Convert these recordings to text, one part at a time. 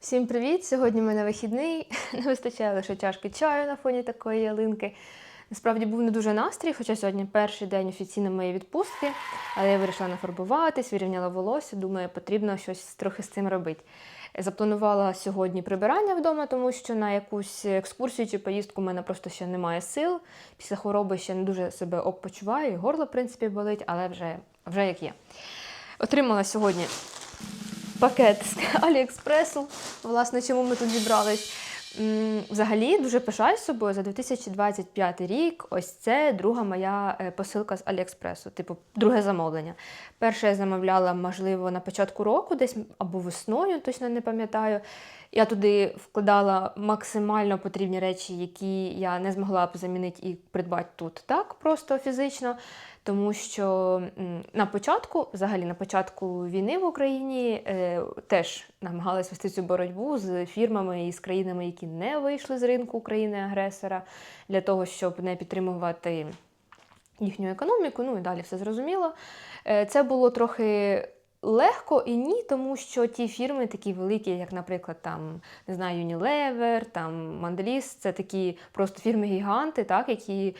Всім привіт! Сьогодні в мене вихідний. Не вистачає лише чашки чаю на фоні такої ялинки. Насправді був не дуже настрій, хоча сьогодні перший день офіційно моєї відпустки, але я вирішила нафарбуватись, вирівняла волосся. Думаю, потрібно щось трохи з цим робити. Запланувала сьогодні прибирання вдома, тому що на якусь екскурсію чи поїздку в мене просто ще немає сил. Після хвороби ще не дуже себе ок почуваю, і горло, в принципі, болить, але вже, вже як є. Отримала сьогодні пакет з Аліекспресу. Власне, чому ми тут зібрались. Взагалі дуже пишаюсь собою за 2025 рік. Ось це друга моя е, посилка з Аліекспресу, типу, друге замовлення. Перше я замовляла, можливо, на початку року, десь або весною, точно не пам'ятаю. Я туди вкладала максимально потрібні речі, які я не змогла б замінити і придбати тут так, просто фізично. Тому що на початку, взагалі на початку війни в Україні, е, теж намагалась вести цю боротьбу з фірмами і з країнами, які не вийшли з ринку України-агресора, для того, щоб не підтримувати їхню економіку. Ну і далі все зрозуміло. Е, Це було трохи. Легко і ні, тому що ті фірми такі великі, як, наприклад, там не знаю, Unilever, там Mondelez, це такі просто фірми-гіганти, так, які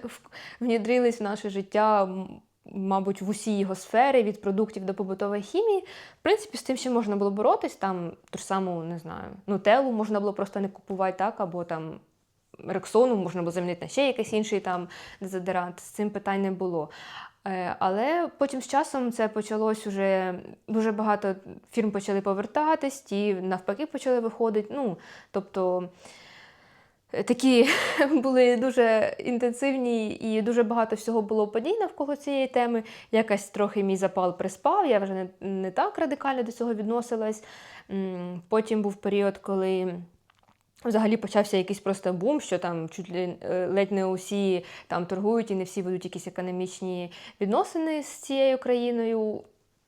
внідрились в наше життя, мабуть, в усі його сфери, від продуктів до побутової хімії. В принципі, з тим ще можна було боротись, там ту ж саму, не знаю, нутеллу можна було просто не купувати, так, або там. Рексону можна було замінити на ще якийсь інший там дезодорант, з цим питань не було. Е, Але потім з часом це почалось уже дуже багато фірм почали повертатись, ті навпаки почали виходити. Ну, тобто е, такі були дуже інтенсивні і дуже багато всього було подій навколо цієї теми. Якось трохи мій запал приспав, я вже не, не так радикально до цього відносилась. Потім був період, коли. Взагалі почався якийсь просто бум, що там чуть ли е, ледь не усі там торгують і не всі ведуть якісь економічні відносини з цією країною.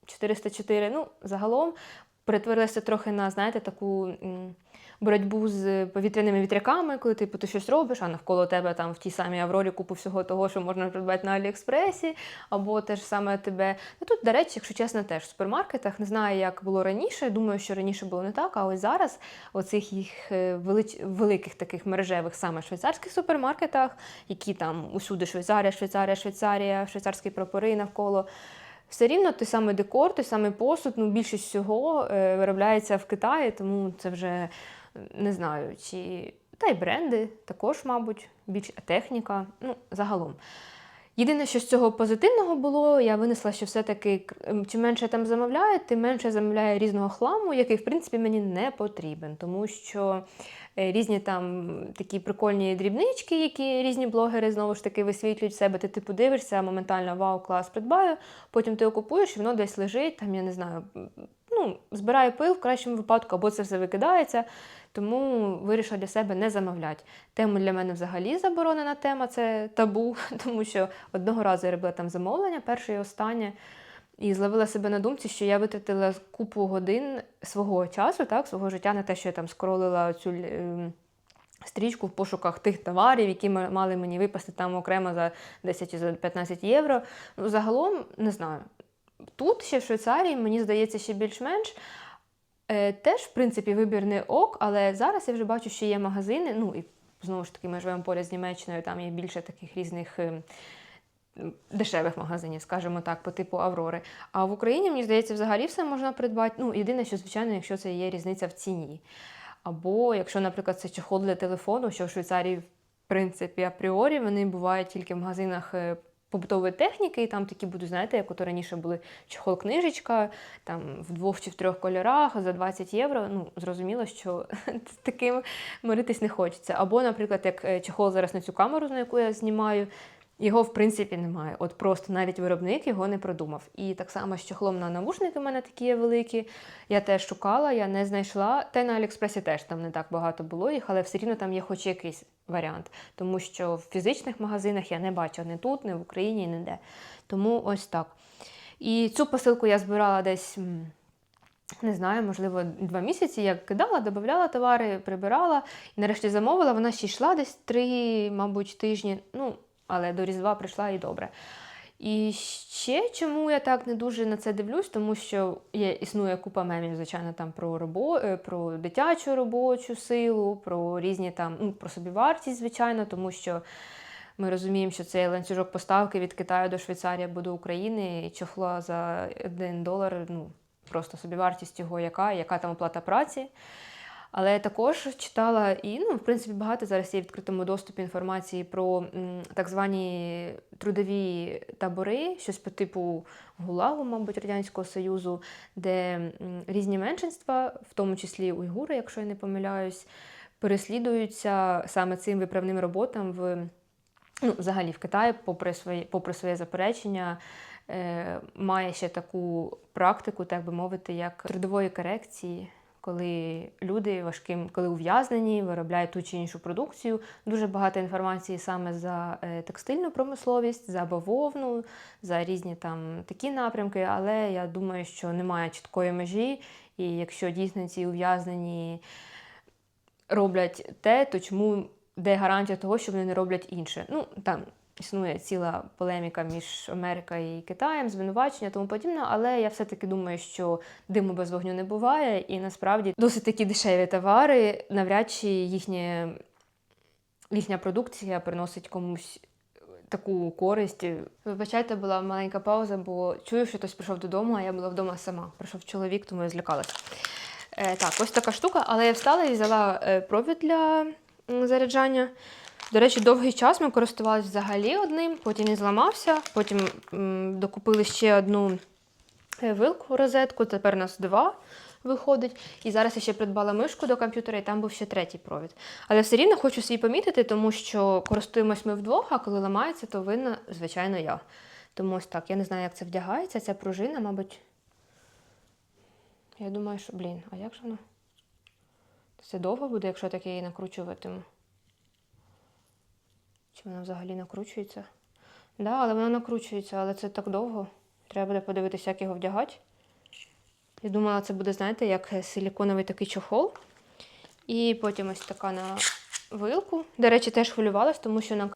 404, ну, загалом перетворилося трохи на, знаєте, таку боротьбу з повітряними вітряками, коли типу, ти щось робиш, а навколо тебе там в тій самій Аврорі купу всього того, що можна придбати на Аліекспресі, або те ж саме тебе. Ну тут, до речі, якщо чесно, теж в супермаркетах не знаю, як було раніше. Думаю, що раніше було не так, а ось зараз оцих їх е, велич... великих таких мережевих саме швейцарських супермаркетах, які там усюди Швейцарія, Швейцарія, Швейцарія, швейцарські прапори навколо. Все рівно той самий декор, той самий посуд, ну більшість всього е, виробляється в Китаї, тому це вже не знаю, чи та й бренди також, мабуть, більш техніка, ну, загалом. Єдине, що з цього позитивного було, я винесла, що все-таки чим менше я там замовляю, тим менше я замовляю різного хламу, який, в принципі, мені не потрібен. Тому що е, різні там такі прикольні дрібнички, які різні блогери знову ж таки висвітлюють себе. Ти типу дивишся, моментально вау, клас, придбаю. Потім ти його купуєш, воно десь лежить, там, я не знаю, ну, збирає пил в кращому випадку, або це все викидається. Тому вирішила для себе не замовляти. Тему для мене взагалі заборонена тема це табу, тому що одного разу я робила там замовлення, перше і останнє, і зловила себе на думці, що я витратила купу годин свого часу, так, свого життя на те, що я там скролила цю. ем, Стрічку в пошуках тих товарів, які мали мені випасти там окремо за 10 чи за 15 євро. Ну, загалом, не знаю. Тут ще в Швейцарії, мені здається, ще більш-менш. Е, Теж, в принципі, вибір не ок, але зараз я вже бачу, що є магазини. Ну і знову ж таки, ми живемо поряд з Німеччиною, там є більше таких різних е, дешевих магазинів, скажімо так, по типу Аврори. А в Україні, мені здається, взагалі все можна придбати. Ну, єдине, що, звичайно, якщо це є різниця в ціні. Або якщо, наприклад, це чохол для телефону, що в Швейцарії, в принципі, апріорі вони бувають тільки в магазинах. Побутової техніки, і там такі будуть, знаєте, як от раніше були чохол-книжечка, там в двох чи в трьох кольорах за 20 євро. Ну, зрозуміло, що з таким миритись не хочеться. Або, наприклад, як е, чохол зараз на цю камеру, на яку я знімаю, його в принципі немає. От просто навіть виробник його не продумав. І так само з чохлом на навушники в мене такі є великі. Я теж шукала, я не знайшла. Та й на Аліекспресі теж там не так багато було їх, але все рівно там є хоч якийсь варіант. Тому що в фізичних магазинах я не бачила ні тут, ні в Україні, ніде. Тому ось так. І цю посилку я збирала десь. Не знаю, можливо, два місяці я кидала, додавала товари, прибирала і нарешті замовила. Вона ще йшла десь три, мабуть, тижні. Ну, але до Різдва прийшла і добре. І ще чому я так не дуже на це дивлюсь, тому що є, існує купа мемів, звичайно, там про робо, е, про дитячу робочу силу, про різні там, ну, про собівартість, звичайно, тому що ми розуміємо, що цей ланцюжок поставки від Китаю до Швейцарії або до України і чохла за 1 долар, ну, просто собівартість його яка, яка там оплата праці. Але я також читала і, ну, в принципі, багато зараз є в відкритому доступі інформації про так звані трудові табори, щось по типу ГУЛАГу, мабуть, Радянського Союзу, де різні меншинства, в тому числі уйгури, якщо я не помиляюсь, переслідуються саме цим виправним роботам в ну, взагалі в Китаї, попри своє, попри своє заперечення, е, має ще таку практику, так би мовити, як трудової корекції, коли люди важким, коли ув'язнені, виробляють ту чи іншу продукцію. Дуже багато інформації саме за е, текстильну промисловість, за бавовну, за різні там такі напрямки, але я думаю, що немає чіткої межі, і якщо дійсно ці ув'язнені роблять те, то чому де гарантія того, що вони не роблять інше? Ну там існує ціла полеміка між Америкою і Китаєм, звинувачення тому подібне, але я все-таки думаю, що диму без вогню не буває, і насправді досить такі дешеві товари, навряд чи їхнє, їхня продукція приносить комусь. Таку користь. Вибачайте, була маленька пауза, бо чую, що хтось прийшов додому, а я була вдома сама. Прийшов чоловік, тому я злякалася. Е, так, ось така штука, але я встала і взяла е, провід для заряджання. До речі, довгий час ми користувалися взагалі одним, потім він зламався, потім м, докупили ще одну е, вилку розетку, тепер у нас два виходить. І зараз я ще придбала мишку до комп'ютера, і там був ще третій провід. Але все рівно хочу свій помітити, тому що користуємось ми вдвох, а коли ламається, то винна, звичайно, я. Тому ось так, я не знаю, як це вдягається, ця пружина, мабуть. Я думаю, що, блін, а як же воно? Це довго буде, якщо я її накручуватиму. Чи вона взагалі накручується? Так, да, але вона накручується, але це так довго. Треба буде подивитися, як його вдягати. Я думала, це буде, знаєте, як силіконовий такий чохол. І потім ось така на вилку. До речі, теж хвилювалась, тому що на,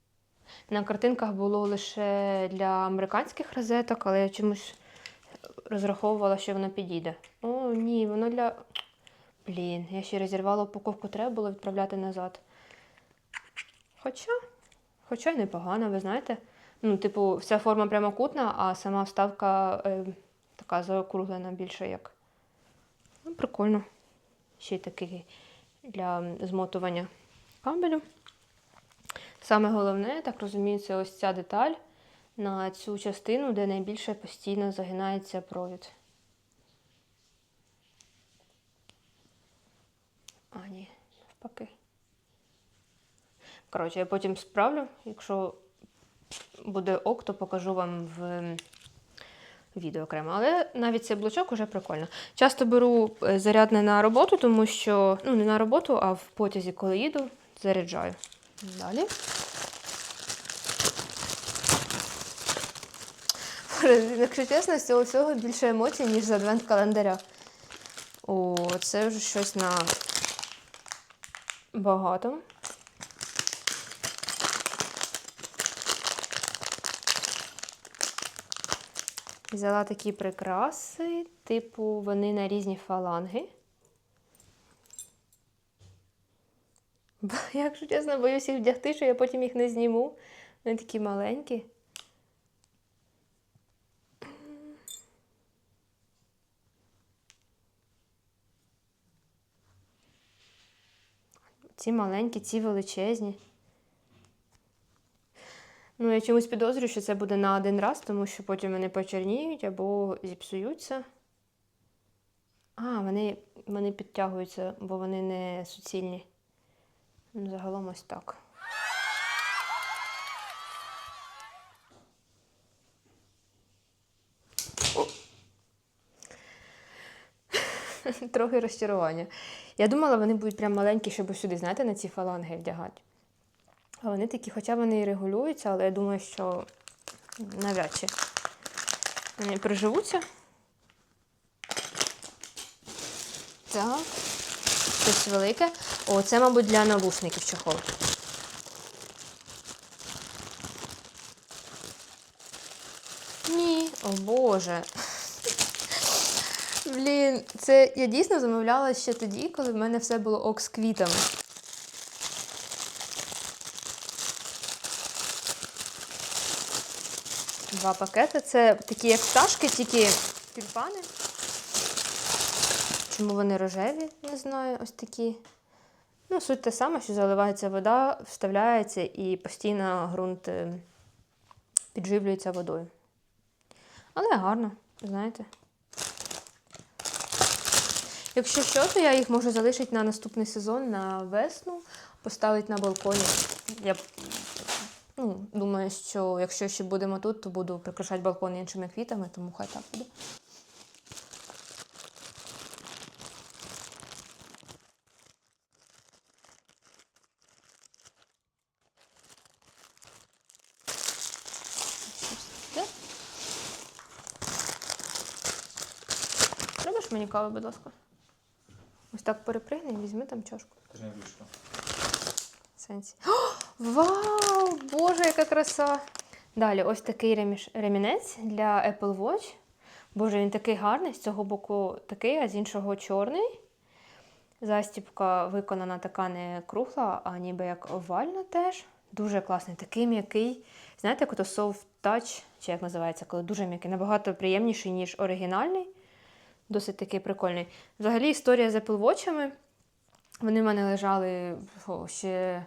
на картинках було лише для американських розеток, але я чомусь розраховувала, що воно підійде. О, ні, воно для. Блін, я ще розірвала упаковку, треба було відправляти назад. Хоча, хоча й непогано, ви знаєте. Ну, типу, вся форма прямокутна, а сама вставка е, така заокруглена більше як. Ну, прикольно. Ще й такий для змотування кабелю. Саме головне, я так розумію, це ось ця деталь на цю частину, де найбільше постійно загинається провід. А, ні, навпаки. Коротше, я потім справлю. Якщо буде ок, то покажу вам в відео окремо. Але навіть цей блочок уже прикольно. Часто беру е, зарядне на роботу, тому що, ну, не на роботу, а в потязі, коли їду, заряджаю. Далі. Якщо чесно, з цього всього більше емоцій, ніж з адвент-календаря. О, це вже щось на багато. Взяла такі прикраси, типу, вони на різні фаланги. Бо, якщо чесно, боюсь їх вдягти, що я потім їх не зніму. Вони такі маленькі. Ці маленькі, ці величезні. Ну, я чомусь підозрюю, що це буде на один раз, тому що потім вони почерніють або зіпсуються. А, вони, вони підтягуються, бо вони не суцільні. Ну, Загалом ось так. Трохи розчарування. Я думала, вони будуть прям маленькі, щоб сюди, знаєте, на ці фаланги вдягати. Вони такі, хоча вони і регулюються, але я думаю, що навряд чи вони приживуться. Так. Щось велике. О, це, мабуть, для навушників чохол. Боже. Блін, це я дійсно замовляла ще тоді, коли в мене все було ок з квітами. Два пакети. Це такі, як пташки, тільки тюльпани. Чому вони рожеві? Не знаю, ось такі. Ну, суть та сама, що заливається вода, вставляється і постійно ґрунт е, підживлюється водою. Але гарно, знаєте. Якщо що, то я їх можу залишити на наступний сезон на весну, поставити на балконі. Я ну, думаю, що якщо ще будемо тут, то буду прикрашати балкон іншими квітами, тому хай так буде. Робиш мені каву, будь ласка? Ось так перепригни і візьми там чашку. Ти ж не вийшло. Сенсі. О, вау! Боже, яка краса! Далі, ось такий реміш- ремінець для Apple Watch. Боже, він такий гарний, з цього боку такий, а з іншого чорний. Застібка виконана така не кругла, а ніби як овальна теж. Дуже класний, такий м'який. Знаєте, як ото soft touch, чи як називається, коли дуже м'який, набагато приємніший, ніж оригінальний. Досить такий прикольний. Взагалі, історія з Apple Watch'ами. Вони в мене лежали ще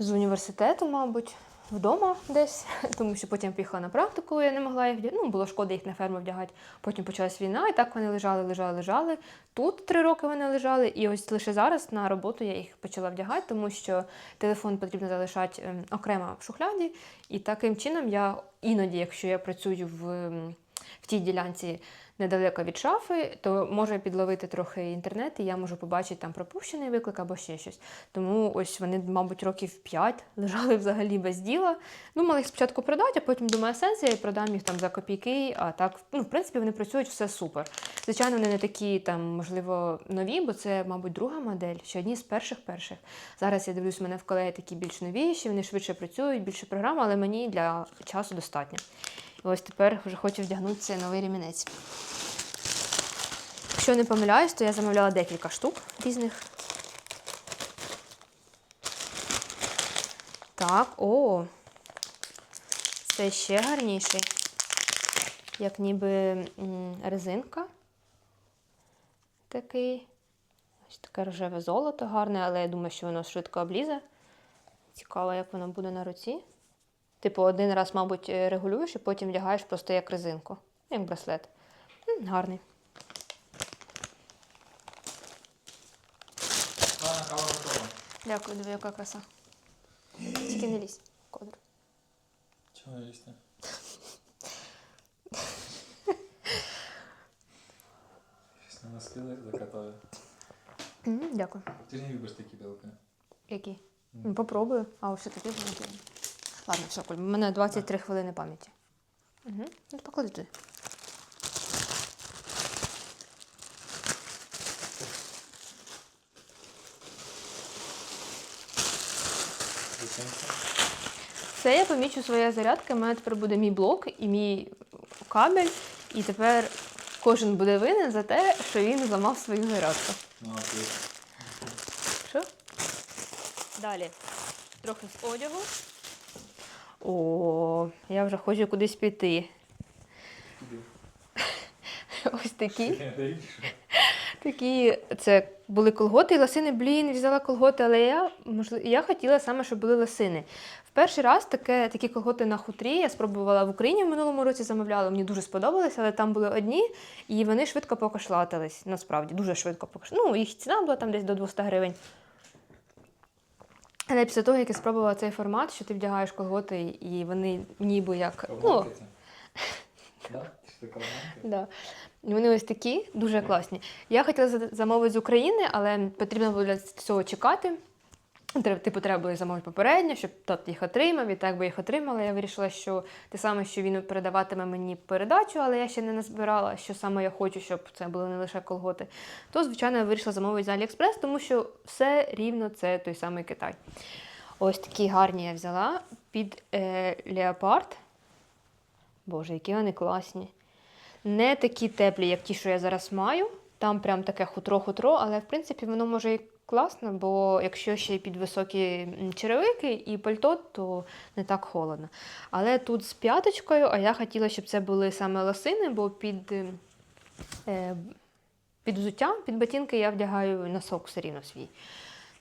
з університету, мабуть, вдома десь, тому що потім поїхала на практику, я не могла їх вдягати. Ну, було шкода їх на ферму вдягати. Потім почалась війна, і так вони лежали, лежали, лежали. Тут три роки вони лежали, і ось лише зараз на роботу я їх почала вдягати, тому що телефон потрібно залишати ем, окремо в шухляді. І таким чином я іноді, якщо я працюю в, ем, в тій ділянці недалеко від шафи, то може підловити трохи інтернет, і я можу побачити там пропущений виклик або ще щось. Тому ось вони, мабуть, років 5 лежали взагалі без діла. Думала їх спочатку продати, а потім думаю, сенс, я і продам їх там за копійки. А так, ну, в принципі, вони працюють все супер. Звичайно, вони не такі там, можливо, нові, бо це, мабуть, друга модель, ще одні з перших перших. Зараз я дивлюсь, у мене в колеги такі більш новіші, вони швидше працюють, більше програм, але мені для часу достатньо. Ось тепер вже хочу вдягнути цей новий ремінець. Якщо не помиляюсь, то я замовляла декілька штук різних. Так, о, це ще гарніший. Як ніби резинка. Такий. Ось таке рожеве золото гарне, але я думаю, що воно швидко облізе. Цікаво, як воно буде на руці. Типу, один раз, мабуть, е, регулюєш і потім вдягаєш просто як резинку, як браслет. М, Гарний. Ладно, кава готова. Дякую, диви, яка краса. Тільки не лізь в кадр. Чого не лізти? Щось на носки закатаю. М, Дякую. Ти ж не любиш такі білки. Які? Ну, Попробую. А ось буде. Ладно, все, Коль, у мене 23 хвилини пам'яті. Угу. Ну, поклади туди. Це я помічу своя зарядка. У мене тепер буде мій блок і мій кабель. І тепер кожен буде винен за те, що він зламав свою зарядку. Що? Далі. Трохи з одягу. О, я вже хочу кудись піти. Ось такі. Такі, це були колготи і лосини. Блін, взяла колготи, але я, можливо, я хотіла саме, щоб були лосини. В перший раз таке, такі колготи на хутрі я спробувала в Україні в минулому році замовляла. Мені дуже сподобалось, але там були одні, і вони швидко покашлатились. Насправді, дуже швидко покашлатились. Ну, їх ціна була там десь до 200 гривень. Але після того, як я спробувала цей формат, що ти вдягаєш колготи, і вони ніби як. Ну, Да? Вони ось такі, дуже класні. Я хотіла замовити з України, але потрібно було для цього чекати. Типу, треба було замовити попередньо, щоб тот їх отримав, і так би їх отримала. Я вирішила, що те саме, що він передаватиме мені передачу, але я ще не назбирала, що саме я хочу, щоб це були не лише колготи. То, звичайно, я вирішила замовити з Аліекспрес, тому що все рівно це той самий Китай. Ось такі гарні я взяла під е, леопард. Боже, які вони класні. Не такі теплі, як ті, що я зараз маю. Там прям таке хутро-хутро, але в принципі воно може класно, бо якщо ще під високі черевики і пальто, то не так холодно. Але тут з п'яточкою, а я хотіла, щоб це були саме лосини, бо під, е, е, під взуття, під ботинки я вдягаю носок все рівно свій.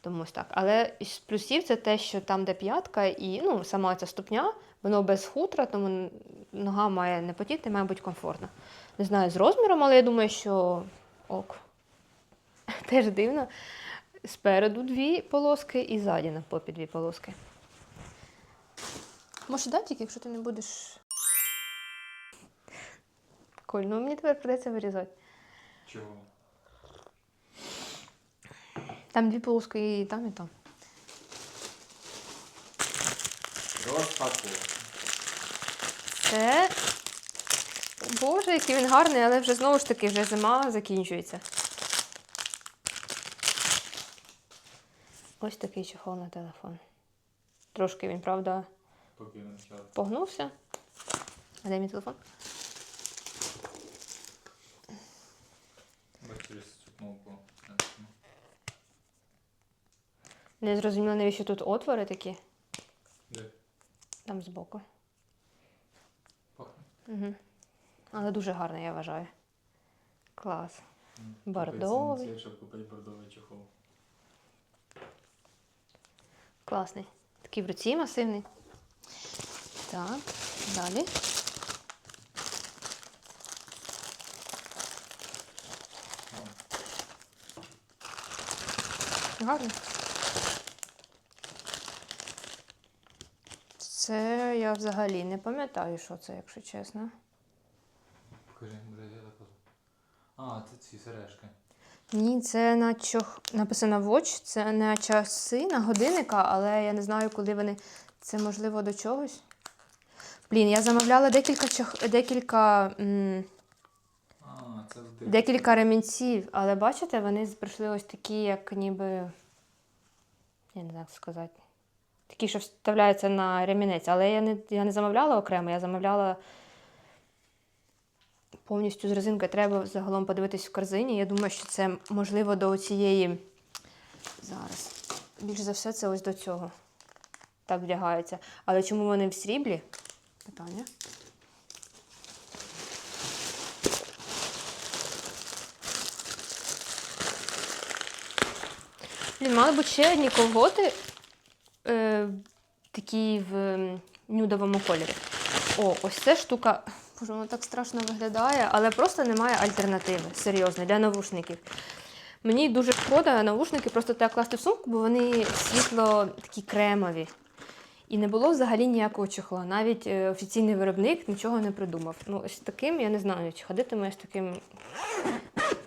Тому так. Але з плюсів це те, що там, де п'ятка, і ну, сама ця ступня, воно без хутра, тому нога має не потіти, має бути комфортно. Не знаю з розміром, але я думаю, що ок. Теж дивно. Спереду дві полоски і ззаді на попі дві полоски. Може дати, тільки, якщо ти не будеш. Коль, ну мені тепер придеться вирізати. Чого? Там дві полоски і там, і там. Розпаковка. Це. Боже, який він гарний, але вже знову ж таки вже зима закінчується. Ось такий чехол на телефон. Трошки він, правда, погнувся. А де мій телефон? Не зрозуміло, навіщо тут отвори такі, Де? там збоку. Пахне. Угу. Але дуже гарний, я вважаю. Клас. М, Бордовий. щоб купити бордовий чехол. Класний. Такий в руці масивний. Так, далі. Гарно. Це я взагалі не пам'ятаю, що це, якщо чесно. Покажи, може я так. А, це ці сережки. Ні, це на чох... написано Watch, це на часи, на годинника, але я не знаю, коли вони. Це можливо до чогось. Блін, я замовляла декілька чох... декілька, м... А, це декілька ремінців, але бачите, вони прийшли ось такі, як ніби. Я не знаю, як сказати. Такі, що вставляються на ремінець. Але я не, я не замовляла окремо, я замовляла повністю з резинкою. Треба загалом подивитись в корзині. Я думаю, що це можливо до цієї. Зараз. Більш за все, це ось до цього. Так вдягається. Але чому вони в сріблі? Питання. Блін, мали бути ще одні колготи е, такі в нюдовому кольорі. О, ось ця штука. Боже, воно так страшно виглядає, але просто немає альтернативи. Серйозно, для навушників. Мені дуже шкода навушники просто так класти в сумку, бо вони світло такі кремові. І не було взагалі ніякого чохла. Навіть е, офіційний виробник нічого не придумав. Ну, ось таким, я не знаю, чи ходитиму я з таким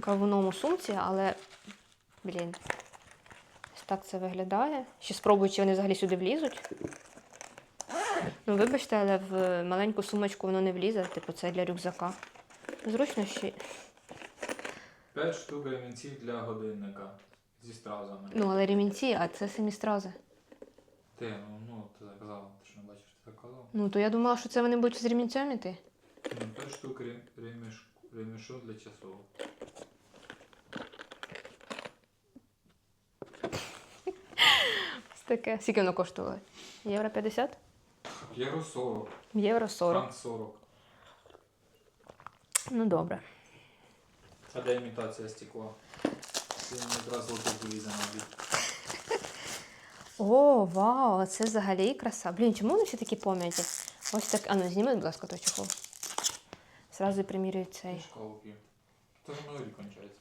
кавуном у сумці, але, блін, так це виглядає. Ще спробую, чи вони взагалі сюди влізуть. Ну, вибачте, але в маленьку сумочку воно не влізе, типу це для рюкзака. Зручно ще. П'ять штук ремінців для годинника зі стразами. Ну, але ремінці, а це самі стрази. Ти, ну, ну, ти так казала, ти що не бачиш, ти так казала. Ну, то я думала, що це вони будуть з ремінцем іти. Ну, п'ять штук реміш... ремішу для часов. Ось таке. Скільки воно коштувало? Євро 50? Євро 40, Євро 40. франк 40. Ну добре. А де імітація стекла? Це якраз вилізе на. О, вау, це взагалі краса. Блін, чому вони всі такі пом'яті? Ось так. А ну зніми, будь ласка, той чехол. Зразу примірюю цей. Шкалу п'ю. Це ж новий кончається.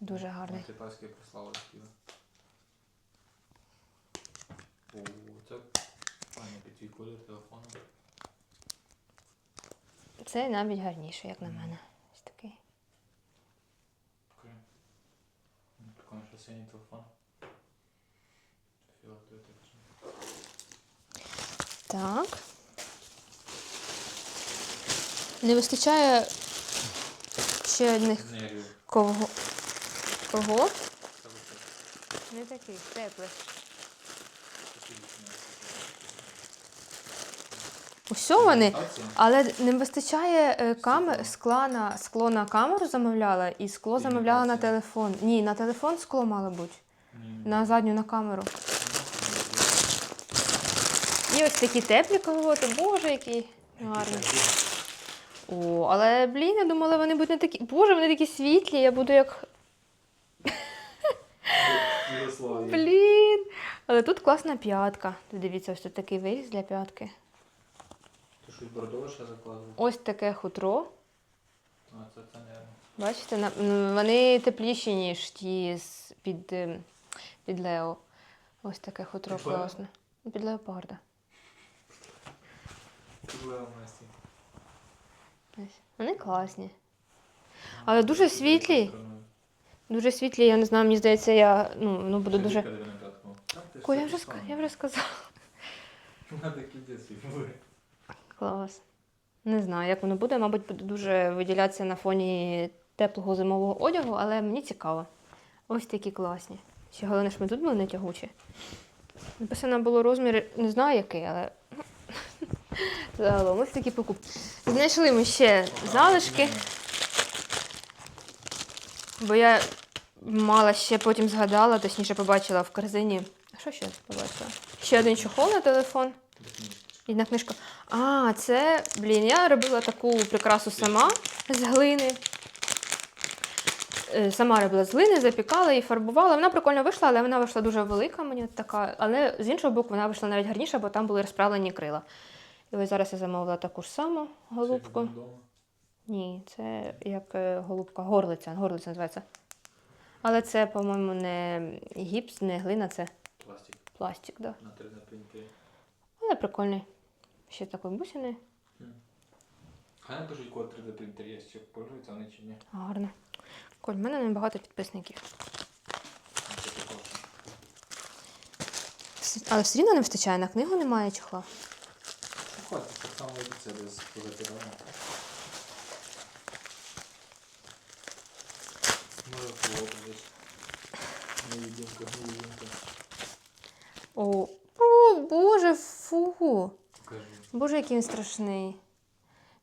Дуже гарний. Китайське прислали співи. О, це файно твій колір телефону. Це навіть гарніше, як на мене. Ось такий. Окей. Ну, Прикольно, що синій телефон. Фіолетовий так. Так. Не вистачає ще одних кого. Кого? Не таких, теплих. Все вони. Але не вистачає е, камер, скла на, скло на камеру замовляла і скло замовляла на телефон. Ні, на телефон скло мало бути. На задню на камеру. І ось такі теплі колготи, боже, які гарні. О, але блін, я думала, вони будуть не такі. Боже, вони такі світлі, я буду як. Блін. Але тут класна п'ятка. Дивіться, ось тут такий виріз для п'ятки. Щось бордове ще? Ось таке хутро. А, це, це не. Бачите, на- м, вони тепліші, ніж ті з під, ем, під Лео. Ось таке хутро Під Лео? класне. Під леопарда. Проблема Масі. Ось. Вони класні. Але дуже світлі. Дуже світлі, я не знаю, мені здається, я ну, ну буду дуже. Коля, я вже, ска- я вже сказала. На такі дітей були. Клас. Не знаю, як воно буде. Мабуть, буде дуже виділятися на фоні теплого зимового одягу, але мені цікаво. Ось такі класні. Ще головне, щоб тут були не тягучі. Написано було розмір, не знаю який, але загалом ось такі покупки. Знайшли ми ще залишки, бо я мала ще потім згадала, точніше побачила в корзині. А що ще побачила? Ще один чохол на телефон. І на книжку. А, це, блін, я робила таку прикрасу сама з глини. Е, Сама робила з глини, запікала і фарбувала. Вона прикольно вийшла, але вона вийшла дуже велика, мені така. Але з іншого боку, вона вийшла навіть гарніша, бо там були розправлені крила. І ось зараз я замовила таку ж саму голубку. Ні, це як е, голубка, горлиця. Горлиця називається. Але це, по-моєму, не гіпс, не глина, це Пластик пластик, да. на 3D принтері. Але прикольний. Ще такої бусини. Хай напишуть код 3D принтер є, чи пользуються вони чи ні. Гарно. Коль, в мене небагато підписників. Це прикольно. С- Але все рівно не вистачає, на книгу немає чохла. Ну, хватить, так само і це без позатирання. Може половину десь. Невидимка, невидимка. О, о боже, фу. Покажи. Боже, який він страшний.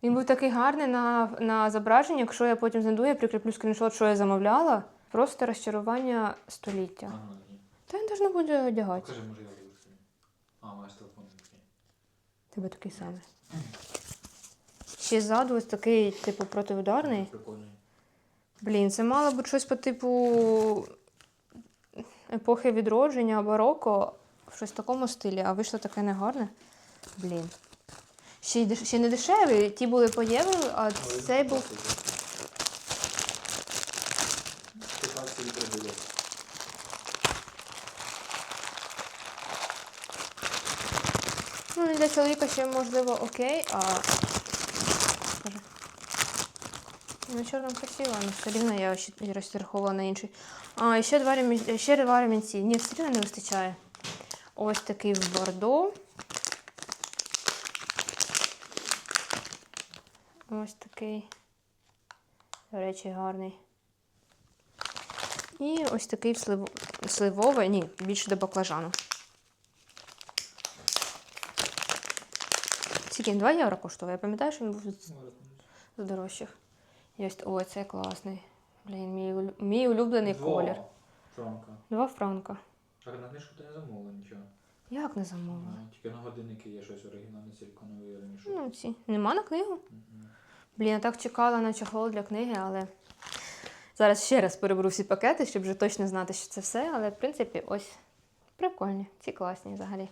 Він був такий гарний на, на зображенні. Якщо я потім знайду, я прикріплю скріншот, що я замовляла. Просто розчарування століття. Ага, ні. Та він теж не буде одягати. Покажи, може я собі. А, маєш телефон такий. Тебе такий самий. Ще ззаду ось такий, типу, протиударний. Прикольний. Блін, це мало бути щось по типу епохи відродження, бароко, щось в такому стилі, а вийшло таке негарне. Блін. Ще, й деш- ще не дешеві, ті були по євро, а цей був. класний. 15 літрів буде. Ну, для чоловіка ще можливо окей, а. Скажи. Ну, чорним красиво, але все рівно я ще розраховувала на інший. А, і ще два, ремінь... ще два ремінці. Ні, все рівно не вистачає. Ось такий в бордо. Ось такий. До речі, гарний. І ось такий слив... сливовий, ні, більше до баклажану. Скільки 2 євро коштував? Я пам'ятаю, що він був з- дорожчих. І ось, ой, це класний. Блін, мій, мій улюблений Два колір. Франка. Два франка. А на книжку ти не замовила нічого. Як не замовила? Тільки на годинники є щось оригінальне силіконове раніше. Ну, ці. Нема на книгу? Мгм. Блін, я так чекала на чохол для книги, але зараз ще раз переберу всі пакети, щоб вже точно знати, що це все. Але в принципі, ось прикольні, ці класні взагалі.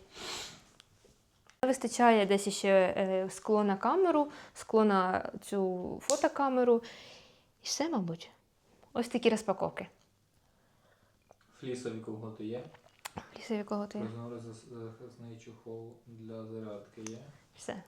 Вистачає десь ще е, скло на камеру, скло на цю фотокамеру. І все, мабуть. Ось такі розпаковки. Флісові колготи є. Лісові кого ти? Розноразний чохол для зарядки є. Все.